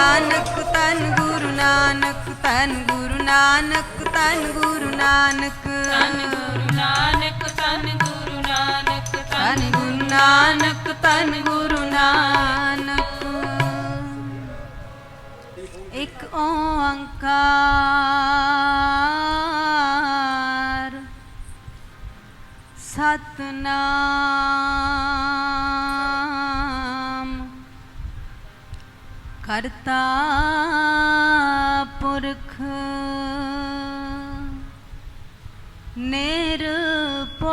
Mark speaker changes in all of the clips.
Speaker 1: ਨਾਨਕ
Speaker 2: ਧੰਨ ਗੁਰੂ ਨਾਨਕ ਧੰਨ ਗੁਰੂ ਨਾਨਕ ਧੰਨ ਗੁਰੂ ਨਾਨਕ। ਧੰਨ ਗੁਰੂ ਨਾਨਕ
Speaker 1: ਧੰਨ ਗੁਰੂ ਨਾਨਕ ਧੰਨ ਗੁਰੂ ਨਾਨਕ ਧੰਨ ਗੁਰੂ ਨਾਨਕ। ਇੱਕ ਓੰਕਾਰ। ਸਤਨਾਮ। ਕਰਤਾ ਪੁਰਖ। ਨਿਰਭਉ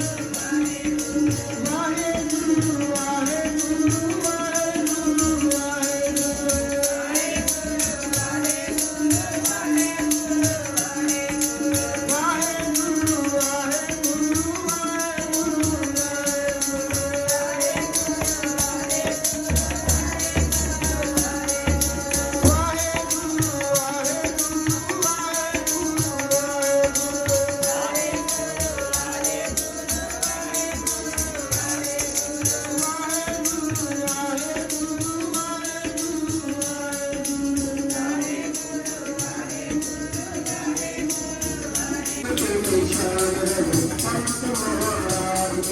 Speaker 3: Thank you.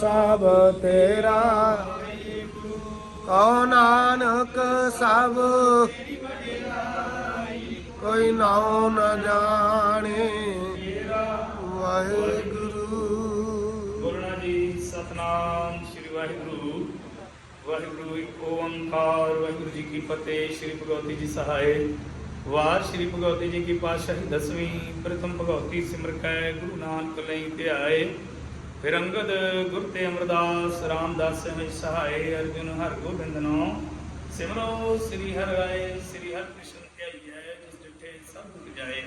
Speaker 3: ਸਭ ਤੇਰਾ। ਕਉ ਨਾਨਕ ਸਭ। ਕੋਈ ਨਾਉ ਨ ਜਾਣੇ। ਵਾਹਿਗੁਰੂ।
Speaker 4: ਬੋਲਣਾ ਜੀ, ਸਤਨਾਮ ਸ੍ਰੀ ਵਾਹਿਗੁਰੂ। ਵਾਹਿਗੁਰੂ ਇੱਕ ਓੰਕਾਰ ਵਾਹਿਗੁਰੂ ਜੀ ਕੀ ਫਤਿਹ, ਸ੍ਰੀ ਭਗਵਤੀ ਜੀ ਸਹਾਇ ਵਾਰ ਸ੍ਰੀ ਭਗਵਤੀ ਜੀ ਕੀ ਪਾਤਸ਼ਾਹੀ ਦਸਵੀਂ, ਪ੍ਰਥਮ ਭਗਵਤੀ ਸਿਮਰ ਕੈ, ਗੁਰੂ ਨਾਨਕ ਲਈ ਧਿਆਏ। ਫਿਰ ਅੰਗਦ ਗੁਰ ਤੇ ਅਮਰਦਾਸ ਰਾਮਦਾਸ ਵਿੱਚ ਸਹਾਇ ਅਰਜੁਨ ਹਰ ਗੋਬਿੰਦ ਨੋ। ਸਿਮਰੋ, ਸ੍ਰੀ ਹਰਿ ਸ੍ਰੀ ਹਰਿ ਕ੍ਰਿਸ਼ਨ ਧਿਆਈਐ ਜਿਸ ਜਿਠੇ ਸਭ ਦੁਖ ਜਾਏ।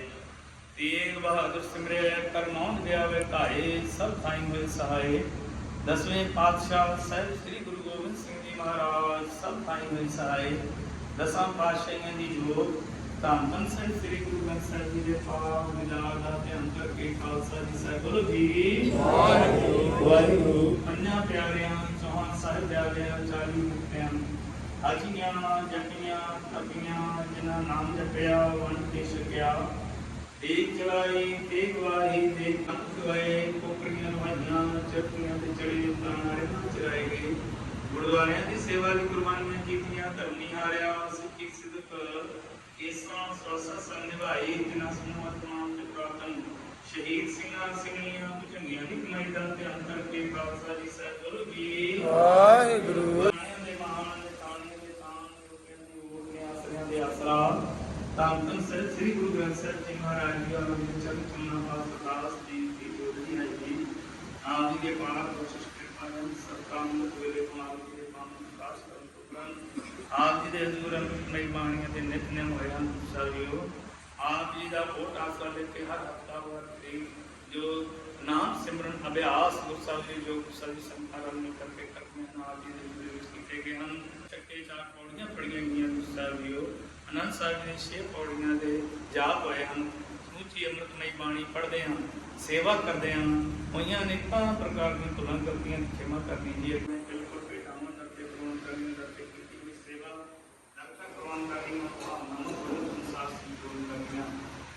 Speaker 4: ਤੇਗ ਬਹਾਦਰ ਸਿਮਰਿਆ ਕਰ ਨੌਂਦ ਗਿਆ ਵੇ ਸਭ ਥਾਈਂ ਹੋਏ ਸਹਾਏ। ਦਸਵੇਂ ਪਾਤਸ਼ਾਹ ਸਾਹਿਬ ਸ੍ਰੀ ਗੁਰੂ ਗੋਬਿੰਦ ਸਿੰਘ ਜੀ ਮਹਾਰਾਜ, ਸਭ ਥਾਈਂ ਹੋਏ ਸਹਾਏ। ਦਸਾਂ ਪਾਤਸ਼ਾਹੀਆਂ ਦੀ ਜੋਤ ਧੰਨ ਧੰਨ ਸ੍ਰੀ ਗੁਰੂ ਗ੍ਰੰਥ ਸਾਹਿਬ ਜੀ ਦੇ ਪਾਵਨ ਵਿਚਾਰ ਦਾ ਧਿਆਨ ਕਰਕੇ ਖਾਲਸਾ ਜੀ ਸਾਹਿਬ ਬੋਲੋ ਜੀ। ਵਾਹਿਗੁਰੂ। ਪੰਜਾਂ ਪਿਆਰਿਆਂ ਚੌਹਾਨ ਸਾਹਿਬ ਪਿਆਰਿਆਂ ਚਾਲੀ ਮੁਕਤਿਆਂ ਹਾਜੀਆਂ ਜਪੀਆਂ ਤਪੀਆਂ ਜਿਨ੍ਹਾਂ ਨਾਮ ਜਪਿਆ ਵਨ ਤੇ ਛਕਿਆ। ਦੇਖ ਚਲਾਈ ਤੇ ਗਵਾਹੀ ਦੇ ਕੰਤ ਗਏ ਕੋਕਰੀਆਂ ਨਵਾਈਆਂ ਚਰਤੀਆਂ ਤੇ ਚੜੇ ਤਾਰੇ ਚਰਾਏ ਗਏ। ਗੁਰਦੁਆਰਿਆਂ ਦੀ ਸੇਵਾ ਲਈ ਕੁਰਬਾਨੀਆਂ ਕੀਤੀਆਂ ਧਰਮੀ ਹਾਰਿਆ ਸਿੱਖੀ ਸਿਦਕ ਇਸਾਂ ਸਵਸਾ ਸੰਗ ਨਿਭਾਈ ਜਿਨ੍ਹਾਂ ਸਮੂਹ ਆਤਮਾਨ ਤੇ ਪ੍ਰਾਤਨ ਸ਼ਹੀਦ ਸਿੰਘਾਂ ਸਿੰਘਣੀਆਂ ਭੁਜੰਗੀਆਂ ਦੀ ਕਮਾਈ ਦਾ ਧਿਆਨ ਕਰਕੇ ਖਾਲਸਾ ਜੀ ਸਾਹਿਬ ਗੁਰੂ ਜੀ।
Speaker 3: ਵਾਹਿਗੁਰੂ।
Speaker 4: ਤਾਂ ਤਨ ਸਰ ਗੁਰੂ ਗ੍ਰੰਥ ਸਾਹਿਬ ਜੀ ਮਹਾਰਾਜ ਜੀ ਵਾਲਾ ਦੇ ਚਰਨ ਚੰਨਾ ਪਾਸ ਪ੍ਰਕਾਸ਼ ਦੀ ਦੀ ਜੋੜੀ ਹੈ ਜੀ ਆਪ ਜੀ ਦੇ ਪਾਣਾ ਕੋਸ਼ਿਸ਼ ਕਿਰਪਾ ਨਾਲ ਸਤਕਾਮ ਵੇਲੇ ਕੁਮਾਰ ਜੀ ਦੇ ਪਾਣ ਉਪਰੰਤ ਆਪ ਜੀ ਦੇ ਹਜ਼ੂਰ ਅੰਮ੍ਰਿਤਮਈ ਬਾਣੀਆਂ ਦੇ ਨਿਤ ਨੇ ਹੋਏ ਆਪ ਜੀ ਦਾ ਬਹੁਤ ਆਸਰਾ ਲੈ ਕੇ ਹਰ ਹਫਤਾ ਵਾਰ ਕਰੀ ਜੋ ਨਾਮ ਸਿਮਰਨ, ਅਭਿਆਸ ਗੁਰਸਾਹਿਬ ਜੀ ਜੋ ਗੁਰਸਾਹਿਬ ਜੀ ਸੰਤਾਂ ਰਲ ਕਰਕੇ ਕਰਦੇ ਹਨ ਆਪ ਜੀ ਦੇ ਹਜ਼ੂਰ ਵਿੱਚ ਕੀਤੇ ਗਏ ਹਨ, ਚੱਕੇ ਚਾਰ ਪੌੜੀਆਂ ਪੜੀਆਂ ਗਈਆਂ ਗੁਰਸਾਹਿਬ ਜੀਓ। ਅਨੰਦ ਸਾਹਿਬ ਦੇ ਛੇ ਪੌੜੀਆਂ ਦੇ ਜਾਪ ਹੋਏ ਹਨ, ਸਮੁੱਚੀ ਅੰਮ੍ਰਿਤਮਈ ਬਾਣੀ ਪੜ੍ਹਦੇ ਹਾਂ ਸੇਵਾ ਕਰਦੇ ਹਾਂ ਹੋਈਆਂ ਅਨੇਕਾਂ ਪ੍ਰਕਾਰ ਦੀਆਂ ਭੁੱਲਾਂ ਗਲਤੀਆਂ ਦੀ ਖਿਮਾ ਕਰਨੀ ਜੀ ਆਪਣੇ ਬਿਲਕੁਲ ਭੇਟਾਵਾਂ ਕਰਕੇ ਪੂਰਨ ਕਰਨੀ ਕਰਕੇ ਕੀਤੀ ਹੋਈ ਸੇਵਾ ਨਰਕਾ ਕਰਵਾਉਣ ਕਰਨੀ ਨੂੰ ਸੰਸਾਰ ਦੀ ਪੂਰਨ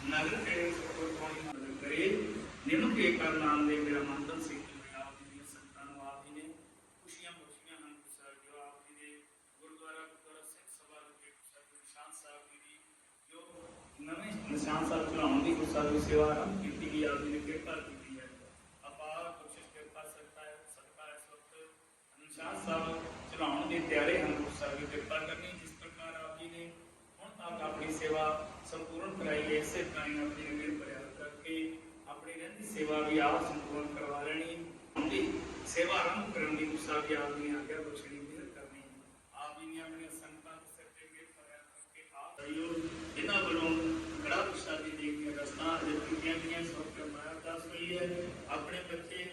Speaker 4: ਨਗਰ ਕਿਹੜੇ ਸਤਿਗੁਰ ਕੋਣੀ ਮਦਦ ਕਰੇ ਨਿਮਕ ਕੇ ਕਰ ਨਾਮ ਦੇ ਮੇਰਾ ਮੰਤਨ ਸਿੰਘ ਜੀ ਦੀਆਂ ਸੰਤਾਂ ਨੂੰ ਆਪ ਜੀ ਨੇ ਖੁਸ਼ੀਆਂ ਬਖਸ਼ੀਆਂ ਹਨ ਸਰ ਜੋ ਆਪ ਜੀ ਦੇ ਗੁਰਦੁਆਰਾ ਗੁਰਦੁਆਰਾ ਸਿੰਘ ਸਭਾ ਵਿਖੇ ਨਿਸ਼ਾਨ ਸਾਹਿਬ ਜੀ ਦੀ ਜੋ ਨਵੇਂ ਨਿਸ਼ਾਨ ਸਾਹਿਬ ਚਲਾਉਣ ਦੀ ਗੁਰਸਾਹਿਬ ਸੇਵਾ ਕੀਤੀ ਗਈ ਆਪ ਜੀ ਨੇ ਕਿਰਪਾ ਕੀਤੀ ਹੈ ਅਪਾਰ ਕੋਸ਼ਿਸ਼ ਕਿਰਪਾ ਸਕਤਾ ਹੈ ਸਦਕਾ ਇਸ ਵਕਤ ਨਿਸ਼ਾਨ ਸਾਹਿਬ ਚਲਾਉਣ ਦੇ ਤਿਆਰੇ ਹਨ ਗੁਰਸਾਹਿਬ ਦੀ ਕਿਰਪਾ ਕਰਨੀ ਜਿਸ ਪ੍ਰਕਾਰ ਆਪ ਜੀ ਨੇ ਹੁਣ ਤੱਕ ਆਪਣੀ ਸੇਵਾ ਸੰਪੂਰਨ ਕਰਾਈ ਹੈ ਇਸੇ ਤਰ੍ਹਾਂ ਹੀ ਆਪ ਜੀ ਪ੍ਰਯਾਸ ਕਰਕੇ ਆਪਣੀ ਰਹਿੰਦੀ ਸੇਵਾ ਵੀ ਆਪ ਸੰਪੂਰਨ ਕਰਵਾ ਲੈਣੀ ਹੁੰਦੀ ਸੇਵਾ ਆਰੰਭ ਕਰਨ ਦੀ ਗੁਰਸਾਹਿਬ ਵੀ ਆਪ ਜੀ ਆਗਿਆ ਪੁੱਛਣੀ ਮਿਹਰ ਕਰਨੀ ਆਪ ਜੀ ਨੇ ਆਪਣੀਆਂ ਸੰਗਤਾਂ ਦੇ ਸਿਰ ਤੇ ਮਿਹਰ ਪ੍ਰਯਾਸ ਕਰਕੇ ਆਪ ਦਈਓ ਇਹਨਾਂ ਵੱਲੋਂ ਬੜਾ ਪ੍ਰਸ਼ਾਦੀ ਦੇ ਕੇ ਰਸਤਾ ਅਜੇ ਕੀਤੀਆਂ ਗਈਆਂ ਸਭ ਤੋਂ ਮਾਇਆ ਦਾਸ ਹੋਈ ਹੈ ਆਪਣੇ ਬੱਚੇ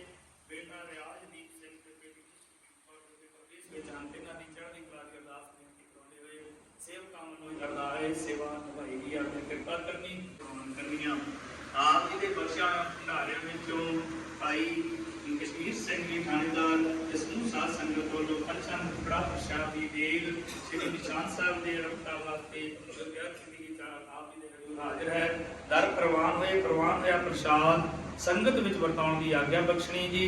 Speaker 4: ਬੇਟਾ ਰਿਆਜਦੀਪ ਸਿੰਘ ਤੇ ਬੇਟੀ ਜਸਵੀਰ ਕੌਰ ਦੇ ਪ੍ਰਦੇਸ਼ ਵਿੱਚ ਅੰਤਿਨਾ ਦੀ ਚੜ੍ਹਦੀ ਕਲਾ ਦੀ ਅਰਦਾਸ ਬੇਨਤੀ ਕਰਾਉਂਦੇ ਹੋਏ ਸੇਵਕਾਂ ਵੱਲੋਂ ਕਰਦਾ ਹੈ ਸੇਵਾ ਨਿਭਾਈ ਆਪਣੀ ਕਿਰਪਾ ਕਰਨੀ ਪ੍ਰਵਾਨ ਕਰਨੀਆਂ ਆਪ ਜੀ ਦੇ ਬਖਸ਼ਿਆ ਭੰਡਾਰਿਆਂ ਵਿੱਚੋਂ ਭਾਈ ਕਸ਼ਮੀਰ ਸਿੰਘ ਜੀ ਥਾਣੇਦਾਰ ਇਸ ਨੂੰ ਸਾਧ ਸੰਗਤ ਵੱਲੋਂ ਅਚਨ ਬੜਾ ਪ੍ਰਸ਼ਾਦ ਦੀ ਦੇਗ ਸ੍ਰੀ ਨਿਸ਼ਾਨ ਸਾਹਿਬ ਦੇ ਰਖਤਾ ਵਾਸਤੇ ਆਪ ਜੀ ਦੇ ਹਜ਼ੂਰ ਹਾਜ਼ਰ ਹੈ। ਦਰ ਪ੍ਰਵਾਨ ਹੋਏ, ਪ੍ਰਵਾਨ ਹੋਇਆ ਪ੍ਰਸ਼ਾਦ, ਸੰਗਤ ਵਿੱਚ ਵਰਤਾਉਣ ਦੀ ਆਗਿਆ ਬਖਸ਼ਣੀ ਜੀ।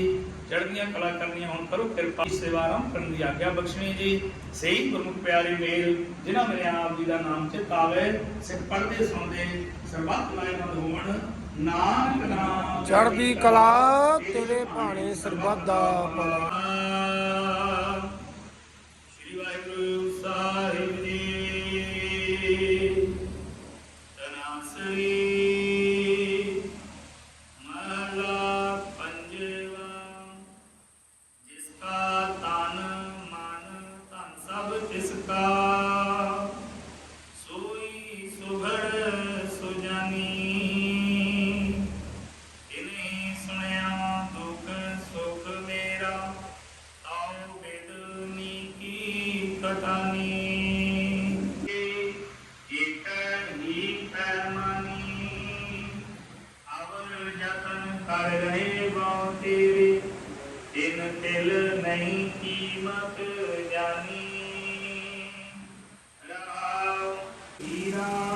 Speaker 4: ਚੜ੍ਹਦੀਆਂ ਕਲਾ ਕਰਨੀਆਂ ਹੁਣ ਕਰੋ ਕਿਰਪਾ ਸੇਵਾ ਆਰੰਭ ਕਰਨ ਦੀ ਆਗਿਆ ਬਖਸ਼ਣੀ ਜੀ। ਸਹੀ ਗੁਰਮੁਖ ਪਿਆਰੇ ਮੇਲ, ਜਿਨ੍ਹਾਂ ਮੇਰੇ ਆਪ ਜੀ ਦਾ ਨਾਮ ਚਿਤ ਆਵੇ, ਸਿੱਖ ਪੜ੍ਹਦੇ, ਸੁਣਦੇ, ਸਰਬੱਤ ਲਾਇਮੰਦ ਹੋਵਣ ਨਾਨਕ ਨਾਮ
Speaker 3: ਚੜ੍ਹਦੀ ਕਲਾ ਤੇਰੇ ਭਾਣੇ ਸਰਬੱਤ ਦਾ ਭਲਾ।
Speaker 4: ਸ੍ਰੀ ਵਾਹਿਗੁਰੂ ਸਾਹਿਬ। ਤੇਰੇ ਤਿਨ ਤਿਲ ਨਹੀਂ ਕੀਮਤ ਜਾਨੀ ਰਾਮ ਹੀਰਾ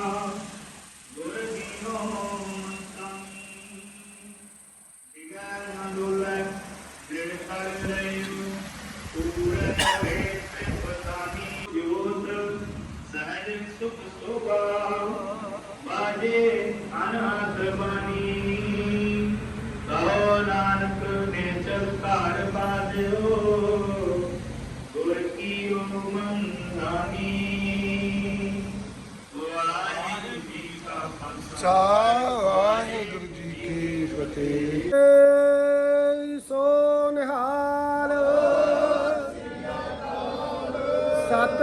Speaker 4: ਵਾਹਿਗੁਰੂ ਜੀ
Speaker 3: ਜੀ ਕੀ ਫਤਿਹ। ਸੋ ਨਿਹਾਲ। ਸਤ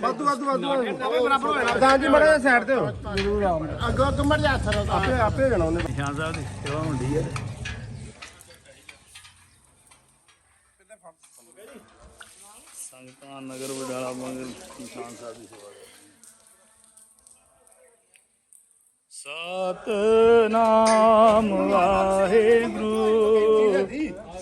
Speaker 3: ਵਾਧੂ ਵਾਧੂ ਵਾਧੂ ਬਰਾਬਰ ਹੋ ਜਾਣਾ ਤਾਂ ਜੀ ਮੜੇ ਸਾਈਡ ਤੇ ਹੋ। ਅੱਗੋਂ ਅੱਗੋਂ ਮੜ ਜਾ ਹੱਥ ਨਾਲ ਆਪੇ ਆਪੇ ਹੋ ਜਾਣਾ ਉਹਨੇ।
Speaker 4: ਨਿਸ਼ਾਨ ਸਾਹਿਬ ਦੀ ਸੇਵਾ ਹੁੰਦੀ ਹੈ। ਸੰਗਤਾਂ ਨਗਰ ਵਡਾਲਾ ਮੰਗਲ ਨਿਸ਼ਾਨ ਸਾਹਿਬ ਦੀ ਸੇਵਾ ਸਤਨਾਮ ਵਾਹਿਗੁਰੂ।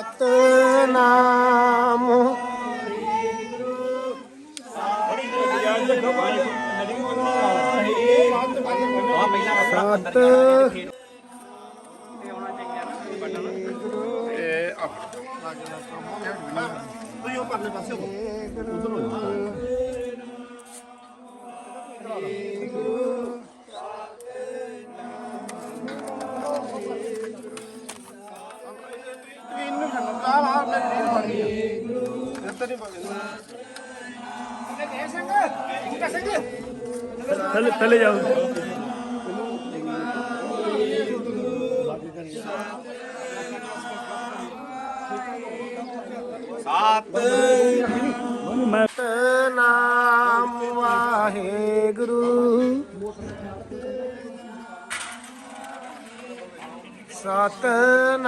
Speaker 3: ਸਤਨਾਮ ਸਤ
Speaker 4: ਥੱਲੇ ਜਾਓ। ਮੈਂ
Speaker 3: ਨਾਮ ਵਾਹਿਗੁਰੂ। ਸਤਨਾਮ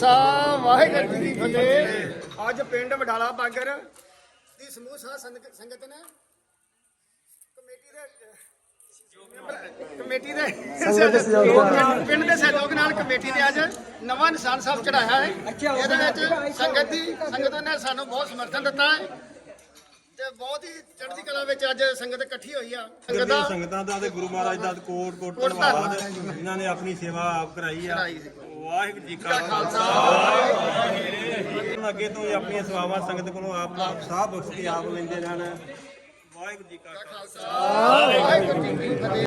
Speaker 5: ਖਾਲਸਾ ਵਾਹਿਗੁਰੂ ਜੀ ਕੀ ਫਤਿਹ। ਅੱਜ ਪਿੰਡ ਵਡਾਲਾ ਬਾਗਰ ਦੀ ਸਮੂਹ ਸਾਧ ਸੰਗ- ਸੰਗਤ ਨੇ ਕਮੇਟੀ ਦੇ ਕਮੇਟੀ ਦੇ ਪਿੰਡ ਦੇ ਸਹਿਯੋਗ ਨਾਲ ਕਮੇਟੀ ਨੇ ਅੱਜ ਨਵਾਂ ਨਿਸ਼ਾਨ ਸਾਹਿਬ ਚੜਾਇਆ ਹੈ। ਇਹਦੇ ਵਿੱਚ ਸੰਗਤ ਦੀ ਸੰਗਤ ਨੇ ਸਾਨੂੰ ਬਹੁਤ ਸਮਰਥਨ ਦਿੱਤਾ ਹੈ ਤੇ ਬਹੁਤ ਹੀ ਚੜ੍ਹਦੀ ਕਲਾ ਵਿੱਚ ਅੱਜ ਸੰਗਤ ਇਕੱਠੀ ਹੋਈ ਆ। ਸੰਗਤ ਦਾ
Speaker 6: ਸੰਗਤਾਂ ਦਾ ਤੇ ਗੁਰੂ ਮਹਾਰਾਜ ਦਾ ਕੋਟ ਕੋਟ
Speaker 5: ਕੋਟ
Speaker 6: ਧੰਨਵਾਦ। ਇਹਨਾਂ ਨੇ ਆਪਣੀ ਸੇਵਾ ਆਪ ਕਰਾਈ ਆ।
Speaker 5: ਸੀ।
Speaker 6: ਵਾਹਿਗੁਰੂ ਜੀ ਕਾ ਖਾਲਸਾ। ਅੱਗੇ ਤੋਂ ਹੀ ਆਪਣੀਆਂ ਸੇਵਾਵਾਂ ਸੰਗਤ ਕੋਲੋਂ ਆਪ ਆਪ ਸਾਹ ਬਖਸ਼ ਕੇ ਆਪ ਲੈਂਦੇ ਰਹਿਣਾ। ਵਾਹਿਗੁਰੂ ਜੀ ਕਾ ਖਾਲਸਾ।
Speaker 5: ਵਾਹਿਗੁਰੂ ਜੀ ਕੀ ਫਤਿਹ।